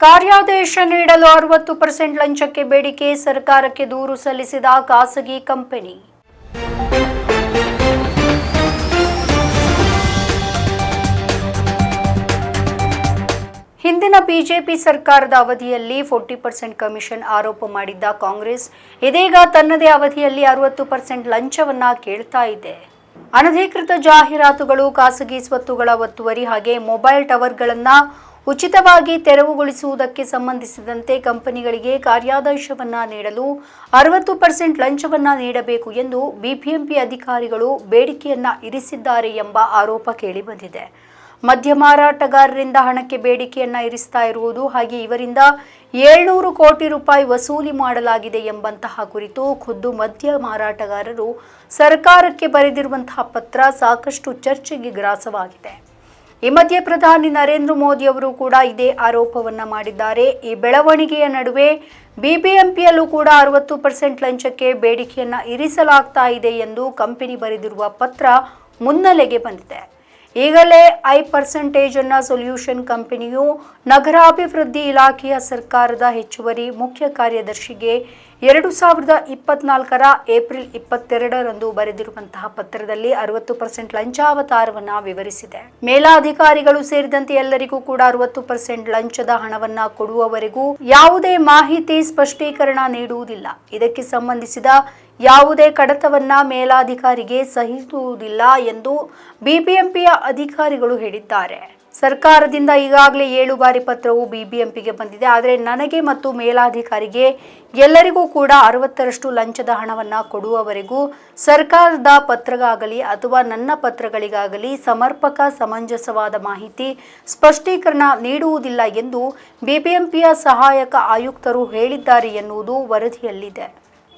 ಕಾರ್ಯಾದೇಶ ನೀಡಲು ಅರವತ್ತು ಪರ್ಸೆಂಟ್ ಲಂಚಕ್ಕೆ ಬೇಡಿಕೆ ಸರ್ಕಾರಕ್ಕೆ ದೂರು ಸಲ್ಲಿಸಿದ ಖಾಸಗಿ ಕಂಪನಿ. ಹಿಂದಿನ ಬಿಜೆಪಿ ಸರ್ಕಾರದ ಅವಧಿಯಲ್ಲಿ ಫೋರ್ಟಿ ಪರ್ಸೆಂಟ್ ಕಮಿಷನ್ ಆರೋಪ ಮಾಡಿದ್ದ ಕಾಂಗ್ರೆಸ್, ಇದೀಗ ತನ್ನದೇ ಅವಧಿಯಲ್ಲಿ ಅರವತ್ತು ಪರ್ಸೆಂಟ್ ಲಂಚವನ್ನ ಕೇಳ್ತಾ ಇದೆ. ಅನಧಿಕೃತ ಜಾಹೀರಾತುಗಳು ಖಾಸಗಿ ಸ್ವತ್ತುಗಳ ಒತ್ತುವರಿ ಹಾಗೆ ಮೊಬೈಲ್ ಟವರ್ಗಳನ್ನ ಉಚಿತವಾಗಿ ತೆರವುಗೊಳಿಸುವುದಕ್ಕೆ ಸಂಬಂಧಿಸಿದಂತೆ ಕಂಪನಿಗಳಿಗೆ ಕಾರ್ಯಾದೇಶವನ್ನ ನೀಡಲು ಅರವತ್ತು ಪರ್ಸೆಂಟ್ ಲಂಚವನ್ನು ನೀಡಬೇಕು ಎಂದು ಬಿಬಿಎಂಪಿ ಅಧಿಕಾರಿಗಳು ಬೇಡಿಕೆಯನ್ನ ಇರಿಸಿದ್ದಾರೆ ಎಂಬ ಆರೋಪ ಕೇಳಿಬಂದಿದೆ. ಮದ್ಯ ಮಾರಾಟಗಾರರಿಂದ ಹಣಕ್ಕೆ ಬೇಡಿಕೆಯನ್ನ ಇರಿಸ್ತಾ ಇರುವುದು ಹಾಗೆ ಇವರಿಂದ ಏಳ್ನೂರು ಕೋಟಿ ರೂಪಾಯಿ ವಸೂಲಿ ಮಾಡಲಾಗಿದೆ ಎಂಬಂತಹ ಕುರಿತು ಖುದ್ದು ಮದ್ಯ ಮಾರಾಟಗಾರರು ಸರ್ಕಾರಕ್ಕೆ ಬರೆದಿರುವಂತಹ ಪತ್ರ ಸಾಕಷ್ಟು ಚರ್ಚೆಗೆ ಗ್ರಾಸವಾಗಿದೆ. ಈ ಮಧ್ಯೆ ಪ್ರಧಾನಿ ನರೇಂದ್ರ ಮೋದಿ ಅವರು ಕೂಡ ಇದೇ ಆರೋಪವನ್ನ ಮಾಡಿದ್ದಾರೆ. ಈ ಬೆಳವಣಿಗೆಯ ನಡುವೆ ಬಿಬಿಎಂಪಿಯಲ್ಲೂ ಕೂಡ ಅರವತ್ತು ಪರ್ಸೆಂಟ್ ಲಂಚಕ್ಕೆ ಬೇಡಿಕೆಯನ್ನ ಇರಿಸಲಾಗ್ತಾ ಇದೆ ಎಂದು ಕಂಪನಿ ಬರೆದಿರುವ ಪತ್ರ ಮುನ್ನೆಲೆಗೆ ಬಂದಿದೆ. ಈಗಲೇ ಐ ಪರ್ಸೆಂಟೇಜ್ ಅನ್ನ ಸೊಲ್ಯೂಷನ್ ಕಂಪನಿಯು ನಗರಾಭಿವೃದ್ಧಿ ಇಲಾಖೆಯ ಸರ್ಕಾರದ ಹೆಚ್ಚುವರಿ ಮುಖ್ಯ ಕಾರ್ಯದರ್ಶಿಗೆ ಎರಡು ಸಾವಿರದ ಇಪ್ಪತ್ನಾಲ್ಕರ ಏಪ್ರಿಲ್ ಇಪ್ಪತ್ತೆರಡರಂದು ಬರೆದಿರುವಂತಹ ಪತ್ರದಲ್ಲಿ ಅರವತ್ತು ಪರ್ಸೆಂಟ್ ಲಂಚಾವತಾರವನ್ನು ವಿವರಿಸಿದೆ. ಮೇಲಾಧಿಕಾರಿಗಳು ಸೇರಿದಂತೆ ಎಲ್ಲರಿಗೂ ಕೂಡ ಅರವತ್ತು ಪರ್ಸೆಂಟ್ ಲಂಚದ ಹಣವನ್ನ ಕೊಡುವವರೆಗೂ ಯಾವುದೇ ಮಾಹಿತಿ ಸ್ಪಷ್ಟೀಕರಣ ನೀಡುವುದಿಲ್ಲ. ಇದಕ್ಕೆ ಸಂಬಂಧಿಸಿದ ಯಾವುದೇ ಕಡತವನ್ನ ಮೇಲಾಧಿಕಾರಿಗೆ ಸಹಿಸುವುದಿಲ್ಲ ಎಂದು ಬಿಬಿಎಂಪಿಯ ಅಧಿಕಾರಿಗಳು ಹೇಳಿದ್ದಾರೆ. ಸರ್ಕಾರದಿಂದ ಈಗಾಗಲೇ ಏಳು ಬಾರಿ ಪತ್ರವು ಬಿಬಿಎಂಪಿಗೆ ಬಂದಿದೆ. ಆದರೆ ನನಗೆ ಮತ್ತು ಮೇಲಾಧಿಕಾರಿಗೆ ಎಲ್ಲರಿಗೂ ಕೂಡ ಅರವತ್ತರಷ್ಟು ಲಂಚದ ಹಣವನ್ನ ಕೊಡುವವರೆಗೂ ಸರ್ಕಾರದ ಪತ್ರಗಾಗಲಿ ಅಥವಾ ನನ್ನ ಪತ್ರಗಳಿಗಾಗಲಿ ಸಮರ್ಪಕ, ಸಮಂಜಸವಾದ ಮಾಹಿತಿ, ಸ್ಪಷ್ಟೀಕರಣ ನೀಡುವುದಿಲ್ಲ ಎಂದು ಬಿಬಿಎಂಪಿಯ ಸಹಾಯಕ ಆಯುಕ್ತರು ಹೇಳಿದ್ದಾರೆ ಎನ್ನುವುದು ವರದಿಯಲ್ಲಿದೆ.